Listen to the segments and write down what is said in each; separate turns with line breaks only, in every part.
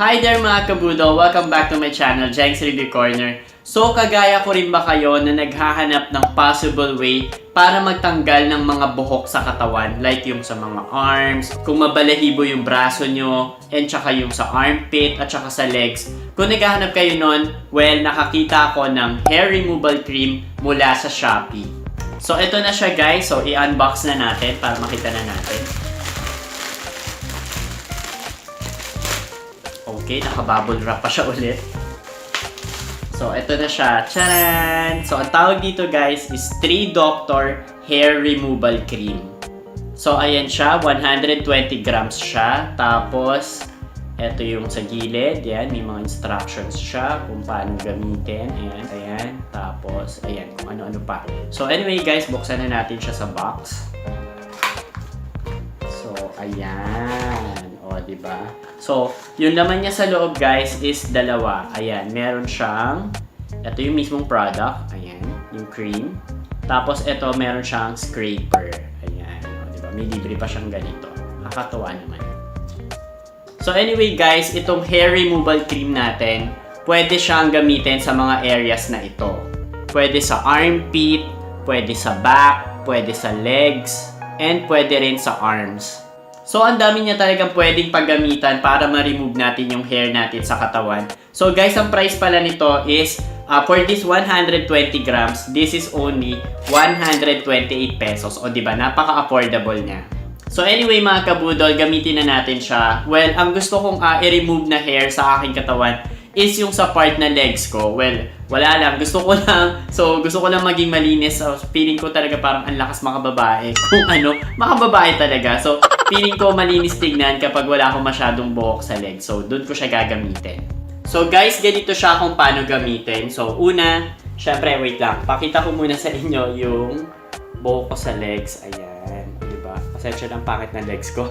Hi there mga kabudo! Welcome back to my channel, Jenks Review Corner. So, kagaya ko rin ba kayo na naghahanap ng possible way para magtanggal ng mga buhok sa katawan? Like yung sa mga arms, kung mabalahibo yung braso nyo, and tsaka yung sa armpit, at tsaka sa legs. Kung naghahanap kayo nun, well, nakakita ako ng hair removal cream mula sa Shopee. So, ito na siya guys. So, i-unbox na natin para makita na natin. Okay, naka-bubble wrap pa siya ulit. So, ito na siya. Charan! So, ang tawag dito guys is 3 Doctor Hair Removal Cream. So, ayan siya. 120 grams siya. Tapos, ito yung sa gilid. Yan, may mga instructions siya kung paano gamitin. Ayan, ayan. Tapos, ayan, kung ano-ano pa. So, anyway guys, buksan na natin siya sa box. Ayan. O, ba? So, yung laman niya sa loob, guys, is dalawa. Ayan, meron siyang, ito yung mismong product. Ayan, yung cream. Tapos, ito, meron siyang scraper. Ayan, o, ba? May libre pa siyang ganito. Nakakatuwa naman. So, anyway, guys, itong hair removal cream natin, pwede siyang gamitin sa mga areas na ito. Pwede sa armpit, pwede sa back, pwede sa legs, and pwede rin sa arms. So, ang dami niya talagang pwedeng paggamitan para ma-remove natin yung hair natin sa katawan. So, guys, ang price pala nito is, uh, for this 120 grams, this is only 128 pesos. O, di ba? Napaka-affordable niya. So, anyway, mga kabudol, gamitin na natin siya. Well, ang gusto kong uh, i-remove na hair sa aking katawan is yung sa part na legs ko. Well, wala lang. Gusto ko lang, so gusto ko lang maging malinis. So, feeling ko talaga parang ang lakas makababae. Kung ano, makababae talaga. So, feeling ko malinis tignan kapag wala akong masyadong buhok sa legs. So, doon ko siya gagamitin. So, guys, ganito siya kung paano gamitin. So, una, syempre, wait lang. Pakita ko muna sa inyo yung buhok ko sa legs. Ayan. Di ba? Pasensya ng pangit na legs ko.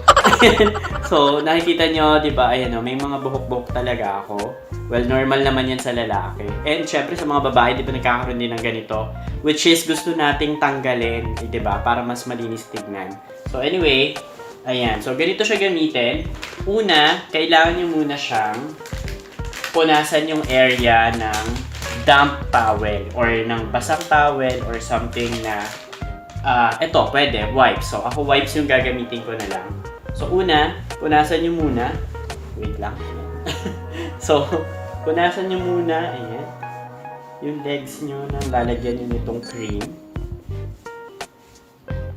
so, nakikita nyo, di ba? Ayan o, may mga buhok-buhok talaga ako. Well, normal naman yan sa lalaki. And syempre sa mga babae, di ba nagkakaroon din ng ganito? Which is gusto nating tanggalin, eh, di ba? Para mas malinis tignan. So anyway, ayan. So ganito siya gamitin. Una, kailangan nyo muna siyang punasan yung area ng damp towel or ng basang towel or something na ah eto, pwede, wipes. So, ako wipes yung gagamitin ko na lang. So, una, punasan nyo muna. Wait lang. so, punasan nyo muna, ayan. Yung legs nyo nang lalagyan nyo nitong cream.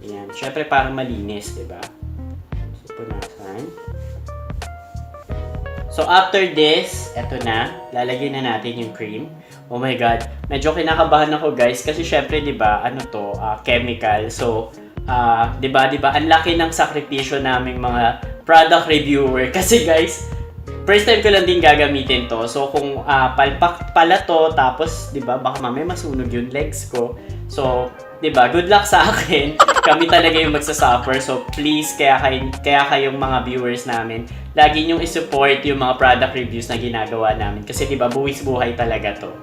Ayan. Siyempre, para malinis, di ba? So, punasan. So, after this, eto na. Lalagyan na natin yung cream. Oh my God. Medyo kinakabahan ako, guys. Kasi syempre, di ba, ano to, ah, chemical. So, ah, di ba, di ba, ang laki ng sakripisyo naming mga product reviewer. Kasi, guys, first time ko lang din gagamitin to. So, kung ah, palpak pala to, tapos, di ba, baka mamaya masunog yung legs ko. So, di ba, good luck sa akin. Kami talaga yung magsasuffer. So, please, kaya, kay, kaya kayong mga viewers namin, lagi nyong isupport yung mga product reviews na ginagawa namin. Kasi, di ba, buwis buhay talaga to.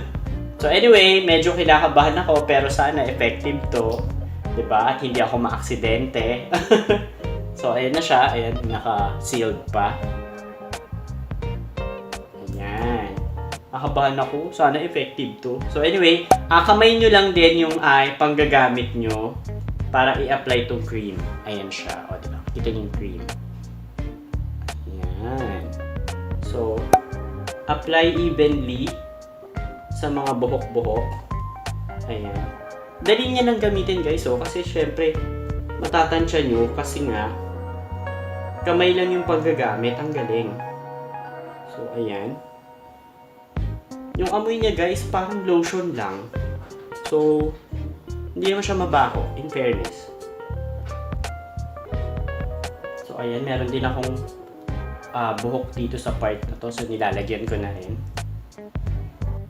so, anyway, medyo kinakabahan ako, pero sana effective to. Di ba? At hindi ako maaksidente. so, ayan na siya. Ayan, naka-sealed pa. Ayan. Nakabahan ako. Sana effective to. So anyway, ah, kamay nyo lang din yung ay panggagamit nyo para i-apply tong cream. Ayan siya. O, diba? Kita yung cream. Ayan. So, apply evenly sa mga buhok-buhok. Ayan. Dali niya lang gamitin guys. So, kasi syempre, matatansya nyo kasi nga, kamay lang yung paggagamit. Ang galing. So, ayan. Yung amoy niya guys, parang lotion lang. So, hindi naman siya mabaho, in fairness. So, ayan, meron din akong ah, buhok dito sa part na to. So, nilalagyan ko na rin.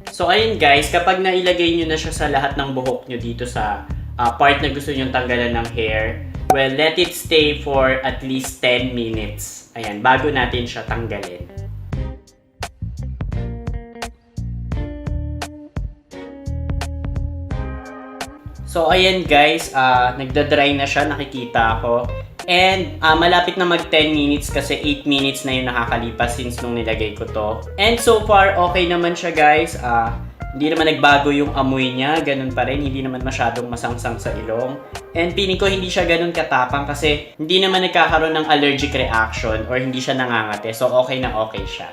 So, ayun guys, kapag nailagay nyo na siya sa lahat ng buhok nyo dito sa ah, part na gusto nyo tanggalan ng hair, well, let it stay for at least 10 minutes. Ayan, bago natin siya tanggalin. So, ayan guys, ah nagda-dry na siya, nakikita ako. And ah, malapit na mag 10 minutes kasi 8 minutes na yung nakakalipas since nung nilagay ko to. And so far, okay naman siya guys. Ah, hindi naman nagbago yung amoy niya, ganun pa rin. Hindi naman masyadong masangsang sa ilong. And piling ko hindi siya ganun katapang kasi hindi naman nagkakaroon ng allergic reaction or hindi siya nangangate. So okay na okay siya.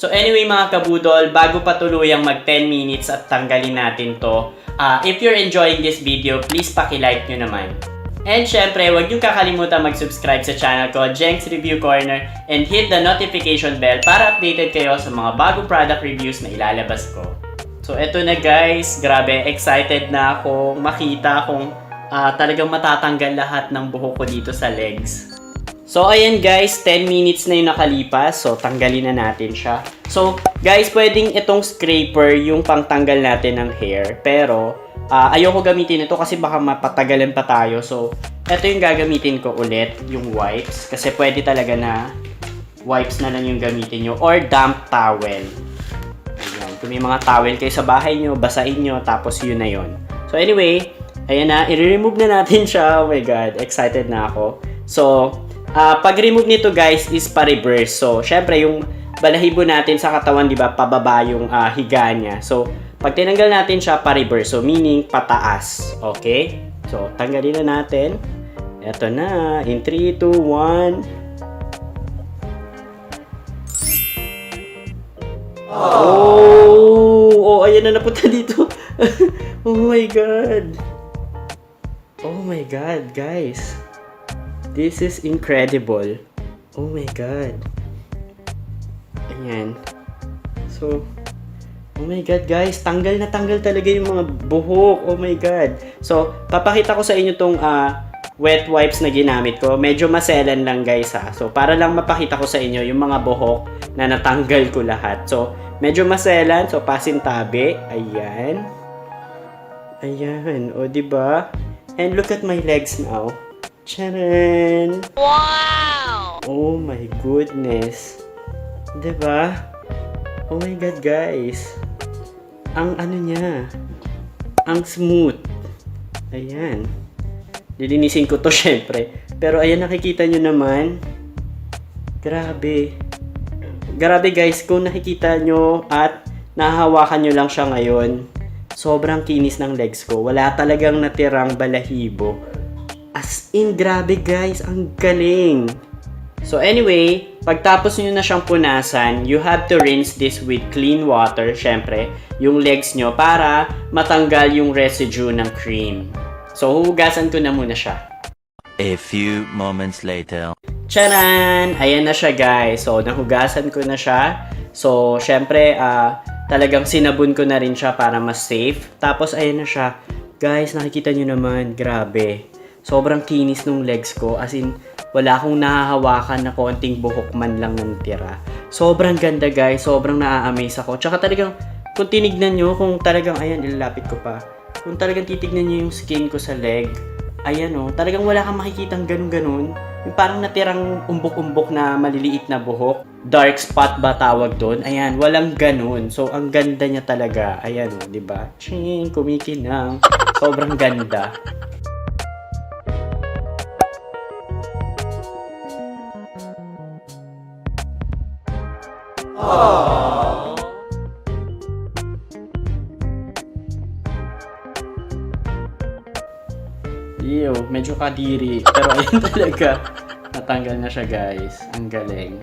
So anyway mga kabudol, bago pa tuluyang mag 10 minutes at tanggalin natin to, ah, if you're enjoying this video, please paki-like nyo naman. And syempre, huwag niyong kakalimutan mag-subscribe sa channel ko, Jenks Review Corner, and hit the notification bell para updated kayo sa mga bagong product reviews na ilalabas ko. So eto na guys, grabe, excited na akong makita kung ah, talagang matatanggal lahat ng buhok ko dito sa legs. So, ayan guys, 10 minutes na yung nakalipas. So, tanggalin na natin siya. So, guys, pwedeng itong scraper yung pangtanggal natin ng hair. Pero, ah, ayoko gamitin ito kasi baka mapatagalan pa tayo. So, ito yung gagamitin ko ulit, yung wipes. Kasi pwede talaga na wipes na lang yung gamitin nyo. Or damp towel. Ayan. Kung may mga towel kayo sa bahay nyo, basahin nyo, tapos yun na yun. So, anyway, ayan na, i-remove na natin siya. Oh my God, excited na ako. So, Ah, pag-remove nito guys is pa-reverse. So, syempre yung balahibo natin sa katawan, 'di ba, pababa yung ah, higa niya. So, pag tinanggal natin siya pa-reverse, so meaning pataas. Okay? So, tanggalin na natin. Ito na. In 3, 2, 1. Oh! Oh, ayan na napunta dito. oh my god. Oh my god, guys. This is incredible. Oh my god. Ayan. So, oh my god guys, tanggal na tanggal talaga yung mga buhok. Oh my god. So, papakita ko sa inyo tong ah, wet wipes na ginamit ko. Medyo maselan lang guys ha. So, para lang mapakita ko sa inyo yung mga buhok na natanggal ko lahat. So, medyo maselan. So, pasintabi. Ayan. Ayan. O, ba? And look at my legs now. Charan!
Wow!
Oh my goodness. 'Di ba? Oh my god, guys. Ang ano niya. Ang smooth. Ayan. Lilinisin ko to syempre. Pero ayan nakikita nyo naman. Grabe. Grabe guys, kung nakikita nyo at nahahawakan nyo lang siya ngayon, sobrang kinis ng legs ko. Wala talagang natirang balahibo. As in, grabe guys, ang galing. So anyway, pagtapos nyo na siyang punasan, you have to rinse this with clean water, syempre, yung legs nyo para matanggal yung residue ng cream. So huhugasan ko na muna siya.
A few moments later.
Charan! Ayan na siya guys. So, nahugasan ko na siya. So, syempre, ah, talagang sinabon ko na rin siya para mas safe. Tapos, ayan na siya. Guys, nakikita nyo naman, grabe. Sobrang kinis nung legs ko. As in, wala akong nahahawakan na konting buhok man lang ng tira. Sobrang ganda guys. Sobrang naa-amaze ako. Tsaka talagang, kung tinignan nyo, kung talagang, ayan, ilalapit ko pa. Kung talagang titignan nyo yung skin ko sa leg, ayan o, talagang wala kang makikitang ganun-ganun. Yung parang natirang umbok-umbok na maliliit na buhok. Dark spot ba tawag doon? Ayan, walang ganun. So, ang ganda niya talaga. Ayan o, di ba? Ching, kumikinang. Sobrang ganda. Ew, medyo kadiri. Pero ayun talaga. Natanggal na siya guys. Ang galing.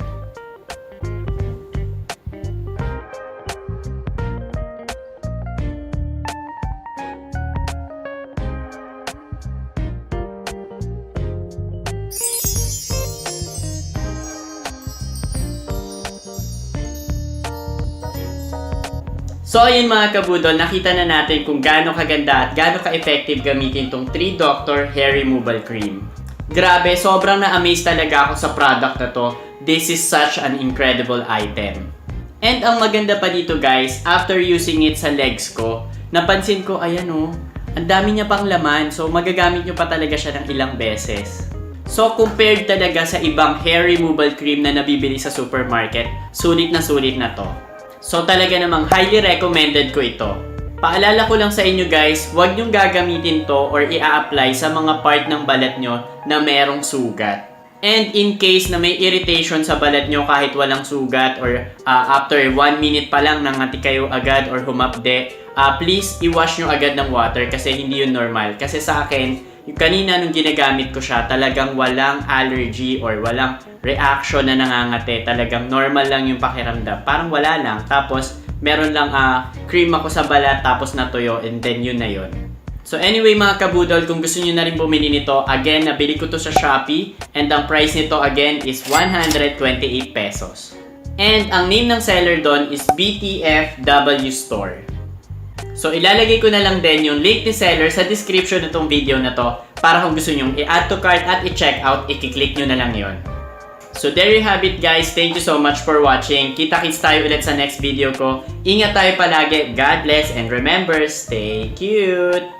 So ayun mga kabudol, nakita na natin kung gaano kaganda at gaano ka-effective gamitin tong 3 Doctor Hair Removal Cream. Grabe, sobrang na-amaze talaga ako sa product na to. This is such an incredible item. And ang maganda pa dito guys, after using it sa legs ko, napansin ko, ayan oh, ang dami niya pang laman. So magagamit nyo pa talaga siya ng ilang beses. So compared talaga sa ibang hair removal cream na nabibili sa supermarket, sulit na sulit na to. So talaga namang highly recommended ko ito. Paalala ko lang sa inyo guys, huwag nyong gagamitin to or i-apply sa mga part ng balat nyo na merong sugat. And in case na may irritation sa balat nyo kahit walang sugat or uh, after 1 minute pa lang nangati kayo agad or humapde, uh, please i-wash nyo agad ng water kasi hindi yun normal. Kasi sa akin, yung kanina nung ginagamit ko siya, talagang walang allergy or walang reaction na nangangate. Talagang normal lang yung pakiramdam. Parang wala lang. Tapos, meron lang ah, cream ako sa balat tapos natuyo and then yun na yun. So anyway mga kabudol, kung gusto niyo na rin bumili nito, again, nabili ko to sa Shopee and ang price nito again is 128 pesos. And ang name ng seller doon is BTFW Store. So ilalagay ko na lang din yung link ni seller sa description nitong video na to para kung gusto nyo i-add to cart at i-check out, i-click nyo na lang yon. So there you have it guys. Thank you so much for watching. Kita-kits tayo ulit sa next video ko. Ingat tayo palagi. God bless and remember, stay cute!